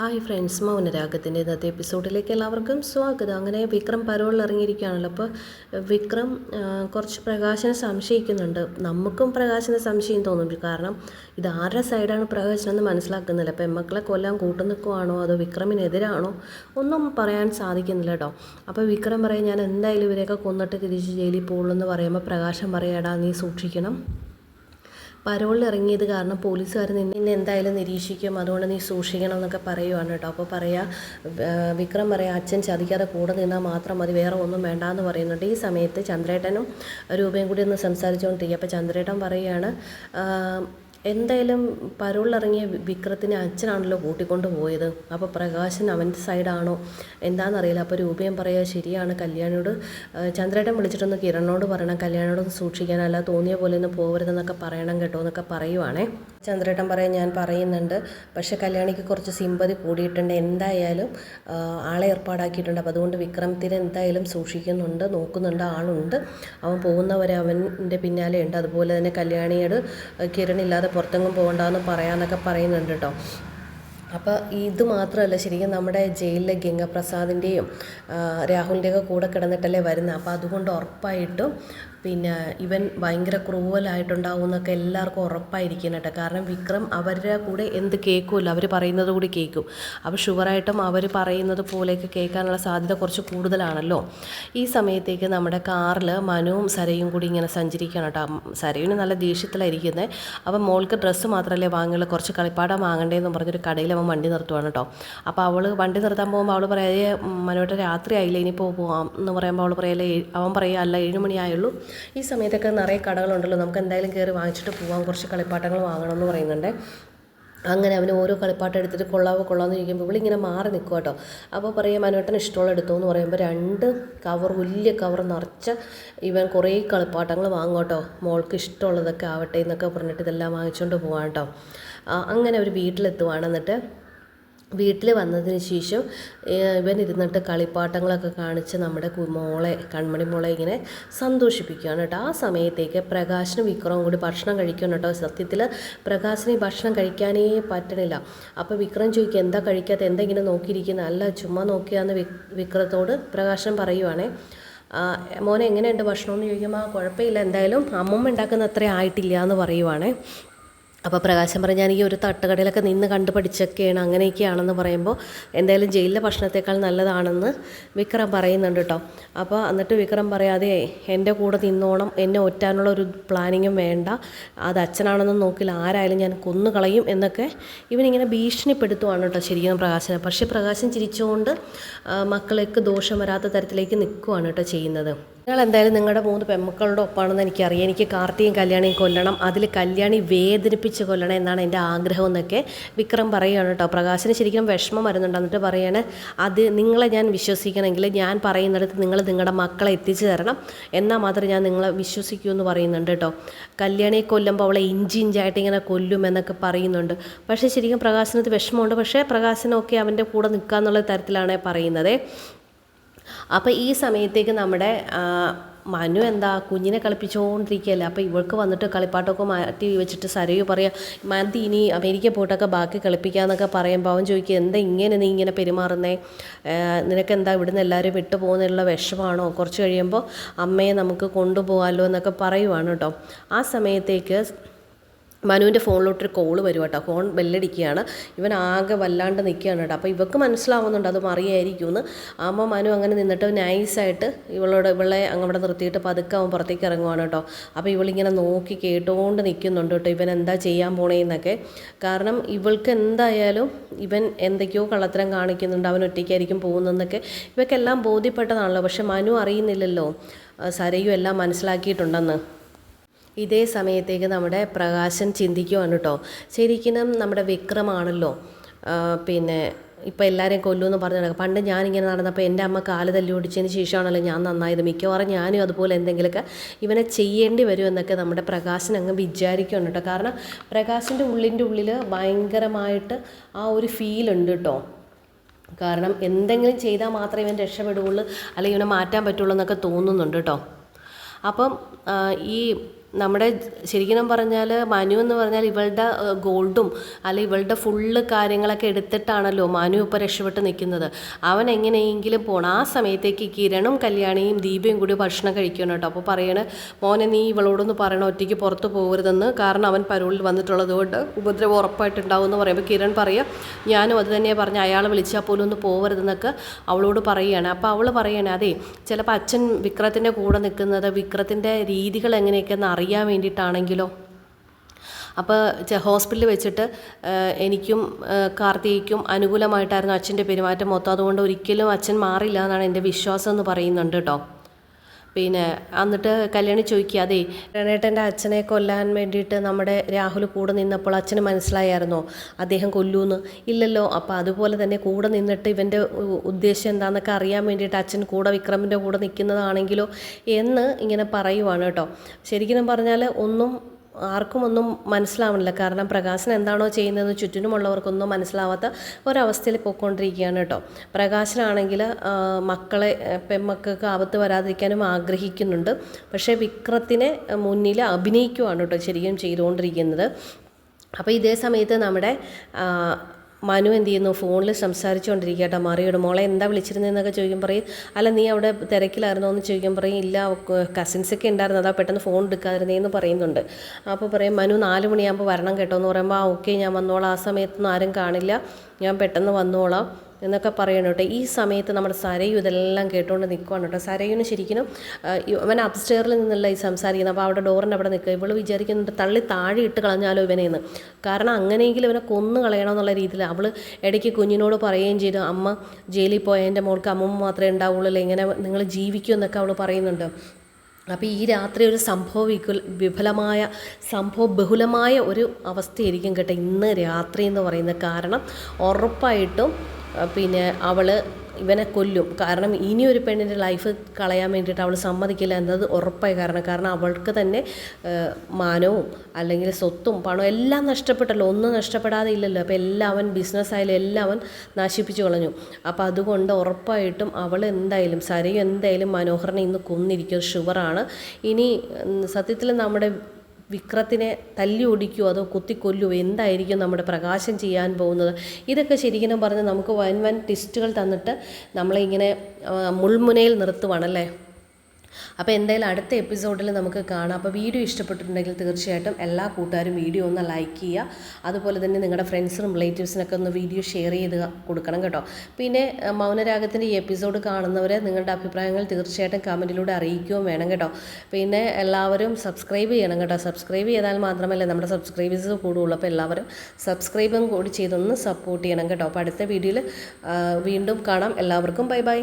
Hi friends മൗനരാഗത്തിന്റെ ഇന്നത്തെ എപ്പിസോഡിലേക്ക് എല്ലാവർക്കും സ്വാഗതം. അങ്ങനെ വിക്രം പരോളിൽ ഇറങ്ങിയിരിക്കുകയാണല്ലോ. അപ്പോൾ വിക്രം കുറച്ച് പ്രകാശനെ സംശയിക്കുന്നുണ്ട്. നമുക്കും പ്രകാശനെ സംശയം തോന്നുന്നുണ്ട്. കാരണം ഇത് ആരുടെ സൈഡാണ് പ്രകാശനം എന്ന് മനസ്സിലാക്കുന്നില്ല. അപ്പോൾ എമ്മക്കളെ കൊല്ലാൻ കൂട്ടു നിൽക്കുവാണോ അതോ വിക്രമിനെതിരാണോ ഒന്നും പറയാൻ സാധിക്കുന്നില്ല കേട്ടോ. അപ്പോൾ വിക്രം പറയും ഞാൻ എന്തായാലും ഇവരെയൊക്കെ കൊന്നിട്ട് തിരിച്ച് ജയിലിൽ പോകുള്ളൂ എന്ന് പറയുമ്പോൾ പ്രകാശം പറയാടാ നീ സൂക്ഷിക്കണം. പരോളിൽ ഇറങ്ങിയത് കാരണം പോലീസുകാർ നിന്നെ എന്തായാലും നിരീക്ഷിക്കും. അതുകൊണ്ട് നീ സൂക്ഷിക്കണം എന്നൊക്കെ പറയുവാണ് കേട്ടോ. അപ്പോൾ പറയാ വിക്രം പറയാം അച്ഛൻ ചതിക്കാതെ കൂടെ നിന്നാൽ മാത്രം മതി വേറെ ഒന്നും വേണ്ട എന്ന് പറയുന്നുണ്ട്. ഈ സമയത്ത് ചന്ദ്രേട്ടനും രൂപയും കൂടി ഒന്ന് സംസാരിച്ചുകൊണ്ടിരിക്കുക. അപ്പോൾ ചന്ദ്രേട്ടൻ പറയുകയാണ് എന്തായാലും പരോളിലിറങ്ങിയ വി- വിക്രത്തിനെ അച്ഛനാണല്ലോ കൂട്ടിക്കൊണ്ട് പോയത്. അപ്പോൾ പ്രകാശൻ അവന്റെ സൈഡാണോ? എന്താണെന്നറിയില്ല അപ്പോൾ രൂപയും പറയുക ശരിയാണ് കല്യാണിയോട് ചന്ദ്രേട്ടൻ വിളിച്ചിട്ടൊന്ന് കിരണോട് പറയണം കല്യാണിയോടൊന്ന് സൂക്ഷിക്കാൻ. അല്ല തോന്നിയ പോലെ ഒന്ന് പോകരുതെന്നൊക്കെ പറയണം കേട്ടോ എന്നൊക്കെ പറയുവാണേ. ചന്ദ്രേട്ടൻ പറയാൻ ഞാൻ പറയുന്നുണ്ട്. പക്ഷേ കല്യാണിക്ക് കുറച്ച് സിമ്പതി കൂടിയിട്ടുണ്ട്. എന്തായാലും ആളെ ഏർപ്പാടാക്കിയിട്ടുണ്ട്. അപ്പോൾ അതുകൊണ്ട് വിക്രമത്തിന് എന്തായാലും സൂക്ഷിക്കുന്നുണ്ട് നോക്കുന്നുണ്ട് ആളുണ്ട്. അവൻ പോകുന്നവരെ അവന്റെ പിന്നാലെ ഉണ്ട് അതുപോലെ തന്നെ കല്യാണിയോട് കിരണില്ലാതെ പുറത്തെങ്ങും പോകണ്ടെന്ന് പറയാമെന്നൊക്കെ പറയുന്നുണ്ട് കേട്ടോ അപ്പോൾ ഇത് മാത്രമല്ല ശരിക്കും നമ്മുടെ ജയിലിലെ ഗംഗപ്രസാദിന്റെയും രാഹുലിന്റെയൊക്കെ കൂടെ കിടന്നിട്ടല്ലേ വരുന്നത് അപ്പോൾ അതുകൊണ്ട് ഉറപ്പായിട്ടും പിന്നെ ഇവൻ ഭയങ്കര ക്രൂവലായിട്ടുണ്ടാവും എന്നൊക്കെ എല്ലാവർക്കും ഉറപ്പായിരിക്കും കേട്ടോ. കാരണം വിക്രം അവരുടെ കൂടെ എന്ത് കേൾക്കുമല്ലോ? അവർ പറയുന്നത് കൂടി കേൾക്കും. അപ്പോൾ ഷുവറായിട്ടും അവർ പറയുന്നത് പോലെയൊക്കെ കേൾക്കാനുള്ള സാധ്യത കുറച്ച് കൂടുതലാണല്ലോ. ഈ സമയത്തേക്ക് നമ്മുടെ കാറിൽ മനുവും സരയും കൂടി ഇങ്ങനെ സഞ്ചരിക്കണം കേട്ടോ. സരയുന് നല്ല ദേഷ്യത്തിലായിരിക്കുന്നത് അപ്പം മോൾക്ക് ഡ്രസ്സ് മാത്രമല്ലേ വാങ്ങുള്ളൂ. കുറച്ച് കളിപ്പാടം വാങ്ങണ്ടേന്ന് പറഞ്ഞൊരു കടയിൽ അവൻ വണ്ടി നിർത്തുവാണ് കേട്ടോ. അപ്പോൾ അവൾ വണ്ടി നിർത്താൻ പോകുമ്പോൾ അവൾ പറയാതെ മനുവേട്ട രാത്രി ആയില്ല ഇനിയിപ്പോൾ പോവാം എന്ന് പറയുമ്പോൾ അവൾ പറയല്ലേ അവൻ പറയുക അല്ല ഏഴ് മണിയായുള്ളൂ. ഈ സമയത്തൊക്കെ നിറയെ കടകളുണ്ടല്ലോ. നമുക്ക് എന്തായാലും കയറി വാങ്ങിച്ചിട്ട് പോവാം. കുറച്ച് കളിപ്പാട്ടങ്ങൾ വാങ്ങണം എന്ന് പറയുന്നുണ്ട്. അങ്ങനെ അവന് ഓരോ കളിപ്പാട്ടം എടുത്തിട്ട് കൊള്ളാവോ കൊള്ളാമെന്ന് ചോദിക്കുമ്പോൾ ഇവളിങ്ങനെ മാറി നിൽക്കുക കേട്ടോ അപ്പോൾ പറയും മനോട്ടൻ ഇഷ്ടമുള്ള എടുത്തു? എന്ന് പറയുമ്പോൾ രണ്ട് കവർ വലിയ കവർ നിറച്ച ഇവൻ കുറേ കളിപ്പാട്ടങ്ങൾ വാങ്ങും കേട്ടോ മോൾക്ക് ഇഷ്ടമുള്ളതൊക്കെ ആവട്ടെ എന്നൊക്കെ പറഞ്ഞിട്ട് ഇതെല്ലാം വാങ്ങിച്ചുകൊണ്ട് പോകാം കേട്ടോ അങ്ങനെ അവർ വീട്ടിലെത്തുവാണ്. എന്നിട്ട് വീട്ടിൽ വന്നതിന് ശേഷം ഇവൻ ഇരുന്നിട്ട് കളിപ്പാട്ടങ്ങളൊക്കെ കാണിച്ച് നമ്മുടെ മോളെ കൺമണി മോളെ ഇങ്ങനെ സന്തോഷിപ്പിക്കുകയാണ് കേട്ടോ. ആ സമയത്തേക്ക് പ്രകാശനും വിക്രവും കൂടി ഭക്ഷണം കഴിക്കണം കേട്ടോ. സത്യത്തിൽ പ്രകാശിന് ഭക്ഷണം കഴിക്കാനേ പറ്റണില്ല. അപ്പോൾ വിക്രം ചോദിക്കുക എന്താ കഴിക്കാത്ത എന്താ ഇങ്ങനെ നോക്കിയിരിക്കുന്നത് അല്ല ചുമ്മാ നോക്കിയാന്ന് വിക് വിക്രത്തോട് പ്രകാശം പറയുവാണേ. മോനെ എങ്ങനെയുണ്ട് ഭക്ഷണം എന്ന് ചോദിക്കുമ്പോൾ കുഴപ്പമില്ല. എന്തായാലും അമ്മമ്മ ഉണ്ടാക്കുന്ന അത്ര ആയിട്ടില്ല എന്ന് പറയുവാണേ. അപ്പോൾ പ്രകാശം പറഞ്ഞ ഈ ഒരു തട്ടുകടയിലൊക്കെ നിന്ന് കണ്ട് പഠിച്ചൊക്കെയാണ് അങ്ങനെയൊക്കെയാണെന്ന് പറയുമ്പോൾ എന്തായാലും ജയിലിലെ ഭക്ഷണത്തേക്കാൾ നല്ലതാണെന്ന് വിക്രം പറയുന്നുണ്ട് കേട്ടോ അപ്പോൾ എന്നിട്ട് വിക്രം പറയാതെ എന്റെ കൂടെ നിന്നോണം എന്നെ ഒറ്റാനുള്ള ഒരു പ്ലാനിങ്ങും വേണ്ട. അത് അച്ഛനാണെന്ന് നോക്കില്ല ആരായാലും ഞാൻ കൊന്നു കളയും എന്നൊക്കെ ഇവനിങ്ങനെ ഭീഷണിപ്പെടുത്തുവാണ് കേട്ടോ ശരിക്കും പ്രകാശനെ. പക്ഷേ പ്രകാശം ചിരിച്ചുകൊണ്ട് മക്കളേക്ക് ദോഷം വരാത്ത തരത്തിലേക്ക് നിൽക്കുവാണ് കേട്ടോ ചെയ്യുന്നത്. നിങ്ങൾ എന്തായാലും നിങ്ങളുടെ മൂന്ന് പെമ്മക്കളുടെ ഒപ്പാണെന്ന് എനിക്കറിയാം. എനിക്ക് കാർത്തിയും കല്യാണിയും കൊല്ലണം. അതിൽ കല്യാണി വേദനിപ്പിച്ച് കൊല്ലണം എന്നാണ് എന്റെ ആഗ്രഹം എന്നൊക്കെ വിക്രം പറയുകയാണ് കേട്ടോ. പ്രകാശിന് ശരിക്കും വിഷമം വരുന്നുണ്ട് എന്നിട്ട് പറയാണ് അത് നിങ്ങളെ ഞാൻ വിശ്വസിക്കണമെങ്കിൽ ഞാൻ പറയുന്നിടത്ത് നിങ്ങൾ നിങ്ങളുടെ മക്കളെ എത്തിച്ചു തരണം. എന്നാൽ മാത്രമേ ഞാൻ നിങ്ങളെ വിശ്വസിക്കൂ എന്ന് പറയുന്നുണ്ട് കേട്ടോ. കല്യാണിയെ കൊല്ലുമ്പോൾ അവളെ ഇഞ്ചി ഇഞ്ചായിട്ട് ഇങ്ങനെ കൊല്ലും എന്നൊക്കെ പറയുന്നുണ്ട്. പക്ഷേ ശരിക്കും പ്രകാശനത്ത് വിഷമമുണ്ട്. പക്ഷേ പ്രകാശനൊക്കെ അവന്റെ കൂടെ നിൽക്കുക എന്നുള്ള തരത്തിലാണ് പറയുന്നത്. അപ്പോൾ ഈ സമയത്തേക്ക് നമ്മുടെ മനു എന്താ കുഞ്ഞിനെ കളിപ്പിച്ചുകൊണ്ടിരിക്കുകയല്ലേ അപ്പോൾ ഇവൾക്ക് വന്നിട്ട് കളിപ്പാട്ടൊക്കെ മാറ്റി വെച്ചിട്ട് സരയു പറയാം മതി ഇനി അമേരിക്ക പോയിട്ടൊക്കെ ബാക്കി കളിപ്പിക്കാന്നൊക്കെ പറയുമ്പോൾ അവൻ ചോദിക്കുക എന്താ ഇങ്ങനെ നീ ഇങ്ങനെ പെരുമാറുന്നേ? നിനക്ക് നിനക്കെന്താ ഇവിടുന്ന് എല്ലാവരും വിട്ടു പോകുന്നതിനുള്ള വിഷമാണോ? കുറച്ച് കഴിയുമ്പോൾ അമ്മയെ നമുക്ക് കൊണ്ടുപോകാമല്ലോ എന്നൊക്കെ പറയുവാണ് കേട്ടോ. ആ സമയത്തേക്ക് മനുവിന്റെ ഫോണിലോട്ടൊരു കോൾ വരും കേട്ടോ. ഫോൺ ബെല്ലടിക്കുകയാണ് ഇവൻ ആകെ വല്ലാണ്ട് നിൽക്കുകയാണ് കേട്ടോ. അപ്പോൾ ഇവക്ക് മനസ്സിലാവുന്നുണ്ട് അത് മറിയായിരിക്കുമെന്ന് ആകുമ്പോൾ മനു അങ്ങനെ നിന്നിട്ട് നൈസായിട്ട് ഇവളോട് ഇവളെ അങ്ങോട്ട് നിർത്തിയിട്ട് പതുക്കെ അവൻ പുറത്തേക്ക് ഇറങ്ങുവാണ് കേട്ടോ. അപ്പോൾ ഇവളിങ്ങനെ നോക്കി കേട്ടുകൊണ്ട് നിൽക്കുന്നുണ്ട് കേട്ടോ. ഇവൻ എന്താ ചെയ്യാൻ പോണേന്നൊക്കെ കാരണം ഇവൾക്ക് എന്തായാലും ഇവൻ എന്തൊക്കെയോ കള്ളത്തരം കാണിക്കുന്നുണ്ട്. അവൻ ഒറ്റയ്ക്കായിരിക്കും പോകുന്നതെന്നൊക്കെ. ഇവക്കെല്ലാം ബോധ്യപ്പെട്ടതാണല്ലോ. പക്ഷെ മനു അറിയുന്നില്ലല്ലോ. സരയും എല്ലാം മനസ്സിലാക്കിയിട്ടുണ്ടെന്ന്. ഇതേ സമയത്തേക്ക് നമ്മുടെ പ്രകാശൻ ചിന്തിക്കുവാണ് കേട്ടോ. ശരിക്കും നമ്മുടെ വിക്രമാണല്ലോ. പിന്നെ ഇപ്പം എല്ലാവരെയും കൊല്ലുമെന്ന് പറഞ്ഞു നടക്കുക. പണ്ട് ഞാനിങ്ങനെ നടന്നപ്പോൾ എന്റെ അമ്മ കാൽ തല്ലി ഓടിച്ചതിന് ശേഷമാണല്ലോ ഞാൻ നന്നായത്. മിക്കവാറും ഞാനും അതുപോലെ എന്തെങ്കിലുമൊക്കെ ഇവനെ ചെയ്യേണ്ടി വരും എന്നൊക്കെ നമ്മുടെ പ്രകാശൻ അങ്ങ് വിചാരിക്കുകയാണ് കേട്ടോ. കാരണം പ്രകാശിന്റെ ഉള്ളിന്റെ ഉള്ളിൽ ഭയങ്കരമായിട്ട് ആ ഒരു ഫീൽ ഉണ്ട് കേട്ടോ. കാരണം എന്തെങ്കിലും ചെയ്താൽ മാത്രമേ ഇവൻ രക്ഷപ്പെടുകയുള്ളൂ അല്ലെങ്കിൽ ഇവനെ മാറ്റാൻ പറ്റുള്ളൂ എന്നൊക്കെ തോന്നുന്നുണ്ട് കേട്ടോ. അപ്പം ഈ നമ്മുടെ ശരിക്കും പറഞ്ഞാൽ മനു എന്ന് പറഞ്ഞാൽ ഇവളുടെ ഗോൾഡും അല്ലെ ഇവളുടെ ഫുള്ള് കാര്യങ്ങളൊക്കെ എടുത്തിട്ടാണല്ലോ മനു ഇപ്പോൾ രക്ഷപ്പെട്ട് നിൽക്കുന്നത്. അവൻ എങ്ങനെയെങ്കിലും പോകണം ആ സമയത്തേക്ക് കിരണും കല്യാണിയും ദീപയും കൂടി ഭക്ഷണം കഴിക്കണം കേട്ടോ. അപ്പോൾ പറയണ മോനെ നീ ഇവളോടൊന്ന് പറയണം. ഒറ്റയ്ക്ക് പുറത്ത് പോകരുതെന്ന്. കാരണം അവൻ പരോളിൽ വന്നിട്ടുള്ളത് കൊണ്ട് ഉപദ്രവം ഉറപ്പായിട്ടുണ്ടാവും എന്ന് പറയുമ്പോൾ കിരൺ പറയുക ഞാനും അത് തന്നെ പറഞ്ഞ. അയാൾ വിളിച്ചാൽ പോലും ഒന്ന് പോകരുതെന്നൊക്കെ അവളോട് പറയുകയാണ് അപ്പോൾ അവൾ പറയുകയാണ് അതെ ചിലപ്പോൾ അച്ഛൻ വിക്രത്തിന്റെ കൂടെ നിൽക്കുന്നത് വിക്രത്തിന്റെ രീതികൾ എങ്ങനെയൊക്കെയെന്ന് അറിയാൻ വേണ്ടിയിട്ടാണെങ്കിലോ? അപ്പോൾ ഹോസ്പിറ്റലിൽ വെച്ചിട്ട് എനിക്കും കാർത്തികയ്ക്കും അനുകൂലമായിട്ടായിരുന്നു അച്ഛന്റെ പെരുമാറ്റം. മൊത്തം അതുകൊണ്ട് ഒരിക്കലും അച്ഛൻ മാറില്ല എന്നാണ് എന്റെ വിശ്വാസം എന്ന് പറയുന്നുണ്ട് കേട്ടോ. പിന്നെ എന്നിട്ട് കല്യാണി ചോദിക്കുക അതെ രണേട്ടന്റെ അച്ഛനെ കൊല്ലാൻ വേണ്ടിയിട്ട് നമ്മുടെ രാഹുൽ കൂടെ നിന്നപ്പോൾ അച്ഛന് മനസ്സിലായായിരുന്നോ? അദ്ദേഹം കൊല്ലൂന്ന്? ഇല്ലല്ലോ. അപ്പോൾ അതുപോലെ തന്നെ കൂടെ നിന്നിട്ട് ഇവന്റെ ഉദ്ദേശം എന്താണെന്നൊക്കെ അറിയാൻ വേണ്ടിയിട്ട് അച്ഛൻ കൂടെ വിക്രമിന്റെ കൂടെ നിൽക്കുന്നതാണെങ്കിലോ എന്ന് ഇങ്ങനെ പറയുവാണ് കേട്ടോ. ശരിക്കും പറഞ്ഞാൽ ഒന്നും ആർക്കും ഒന്നും മനസ്സിലാവണില്ല. കാരണം പ്രകാശൻ എന്താണോ ചെയ്യുന്നതെന്ന് ചുറ്റിനുമുള്ളവർക്കൊന്നും മനസ്സിലാവാത്ത ഒരവസ്ഥയിൽ പോയിക്കൊണ്ടിരിക്കുകയാണ് കേട്ടോ. പ്രകാശനാണെങ്കിൽ മക്കളെ പെമ്മക്കൾക്ക് ആപത്ത് വരാതിരിക്കാനും ആഗ്രഹിക്കുന്നുണ്ട്. പക്ഷേ വിക്രത്തിനെ മുന്നിൽ അഭിനയിക്കുവാണ് കേട്ടോ ശരിക്കും ചെയ്തുകൊണ്ടിരിക്കുന്നത്. അപ്പോൾ ഇതേ സമയത്ത് നമ്മുടെ മനു എന്ത് ചെയ്യുന്നു? ഫോണിൽ സംസാരിച്ചുകൊണ്ടിരിക്കുക കേട്ടോ. മറിയോട് മോളെ എന്താ വിളിച്ചിരുന്നതെന്നൊക്കെ ചോദിക്കും പറയും അല്ല നീ അവിടെ തിരക്കിലായിരുന്നോ? എന്ന് ചോദിക്കാൻ പറയും ഇല്ല കസിൻസൊക്കെ ഉണ്ടായിരുന്നു. അതാ പെട്ടെന്ന് ഫോൺ എടുക്കാതിരുന്നേന്ന് പറയുന്നുണ്ട്. അപ്പോൾ പറയും മനു നാല് മണിയാകുമ്പോൾ വരണം കേട്ടോ എന്ന് പറയുമ്പോൾ ആ ഓക്കെ ഞാൻ വന്നോളാം. ആ സമയത്തൊന്നും ആരും കാണില്ല. ഞാൻ പെട്ടെന്ന് വന്നോളാം. എന്നൊക്കെ പറയണം കേട്ടോ. ഈ സമയത്ത് നമ്മുടെ സരയു ഇതെല്ലാം കേട്ടുകൊണ്ട് നിൽക്കുവാണ് കേട്ടോ. സരയുന് ശരിക്കും ഇവൻ അപ്സ്റ്റേറിൽ നിന്നല്ല ഈ സംസാരിക്കുന്നത് അപ്പോൾ അവിടെ ഡോറിന്റെ അവിടെ നിൽക്കുക. ഇവൾ വിചാരിക്കുന്നുണ്ട് തള്ളി താഴെ ഇട്ട് കളഞ്ഞാലോ ഇവനെന്ന്. കാരണം അങ്ങനെയെങ്കിലും ഇവനെ കൊന്നു കളയണമെന്നുള്ള രീതിയിൽ അവൾ ഇടയ്ക്ക് കുഞ്ഞിനോട് പറയുകയും ചെയ്തു. അമ്മ ജയിലിൽ പോയ എന്റെ മോൾക്ക് അമ്മ മാത്രമേ ഉണ്ടാവുള്ളൂ ഇങ്ങനെ നിങ്ങൾ ജീവിക്കൂ എന്നൊക്കെ അവൾ പറയുന്നുണ്ട്. അപ്പോൾ ഈ രാത്രി ഒരു സംഭവ വികുൽ വിഫലമായ സംഭവ ബഹുലമായ ഒരു അവസ്ഥയായിരിക്കും കേട്ടോ ഇന്ന് രാത്രി എന്ന് പറയുന്നത്. കാരണം ഉറപ്പായിട്ടും പിന്നെ അവൾ ഇവനെ കൊല്ലും. കാരണം ഇനി ഒരു പെണ്ണിന്റെ ലൈഫ് കളയാൻ വേണ്ടിയിട്ട് അവൾ സമ്മതിക്കില്ല എന്നത് ഉറപ്പായ കാരണം. കാരണം അവൾക്ക് തന്നെ മാനവും അല്ലെങ്കിൽ സ്വത്തും പണവും എല്ലാം നഷ്ടപ്പെട്ടല്ലോ. ഒന്നും നഷ്ടപ്പെടാതെ ഇല്ലല്ലോ. അപ്പോൾ എല്ലാം അവൻ ബിസിനസ് ആയാലും എല്ലാം അവൻ നശിപ്പിച്ചു കളഞ്ഞു. അപ്പോൾ അതുകൊണ്ട് ഉറപ്പായിട്ടും അവൾ എന്തായാലും സരയും എന്തായാലും മനോഹരനെ ഇന്ന് കൊന്നിരിക്കും ഷുവറാണ്. ഇനി സത്യത്തിൽ നമ്മുടെ വിക്രത്തിനെ തല്ലി ഒടിക്കുമോ അതോ കുത്തിക്കൊല്ലുമോ എന്തായിരിക്കും നമ്മുടെ പ്രകാശം ചെയ്യാൻ പോകുന്നത്? ഇതൊക്കെ ശരിക്കും പറഞ്ഞ് നമുക്ക് വൻ വൻ ടിസ്റ്റുകൾ തന്നിട്ട് നമ്മളെ ഇങ്ങനെ മുൾമുനയിൽ നിർത്തുവാണല്ലേ? അപ്പോൾ എന്തായാലും അടുത്ത എപ്പിസോഡിൽ നമുക്ക് കാണാം. അപ്പോൾ വീഡിയോ ഇഷ്ടപ്പെട്ടിട്ടുണ്ടെങ്കിൽ തീർച്ചയായിട്ടും എല്ലാ കൂട്ടുകാരും വീഡിയോ ഒന്ന് ലൈക്ക് ചെയ്യുക. അതുപോലെ തന്നെ നിങ്ങളുടെ ഫ്രണ്ട്സിനും റിലേറ്റീവ്സിനൊക്കെ ഒന്ന് വീഡിയോ ഷെയർ ചെയ്ത് കൊടുക്കണം കേട്ടോ. പിന്നെ മൗനരാഗത്തിന്റെ ഈ എപ്പിസോഡ് കാണുന്നവരെ നിങ്ങളുടെ അഭിപ്രായങ്ങൾ തീർച്ചയായിട്ടും കമന്റിലൂടെ അറിയിക്കുകയും വേണം കേട്ടോ. പിന്നെ എല്ലാവരും സബ്സ്ക്രൈബ് ചെയ്യണം കേട്ടോ. സബ്സ്ക്രൈബ് ചെയ്താൽ മാത്രമല്ല നമ്മുടെ സബ്സ്ക്രൈബേഴ്സ് കൂടുള്ളൂ. അപ്പോൾ എല്ലാവരും സബ്സ്ക്രൈബും കൂടി ചെയ്തൊന്ന് സപ്പോർട്ട് ചെയ്യണം കേട്ടോ. അപ്പോൾ അടുത്ത വീഡിയോയിൽ വീണ്ടും കാണാം. എല്ലാവർക്കും ബൈ ബൈ.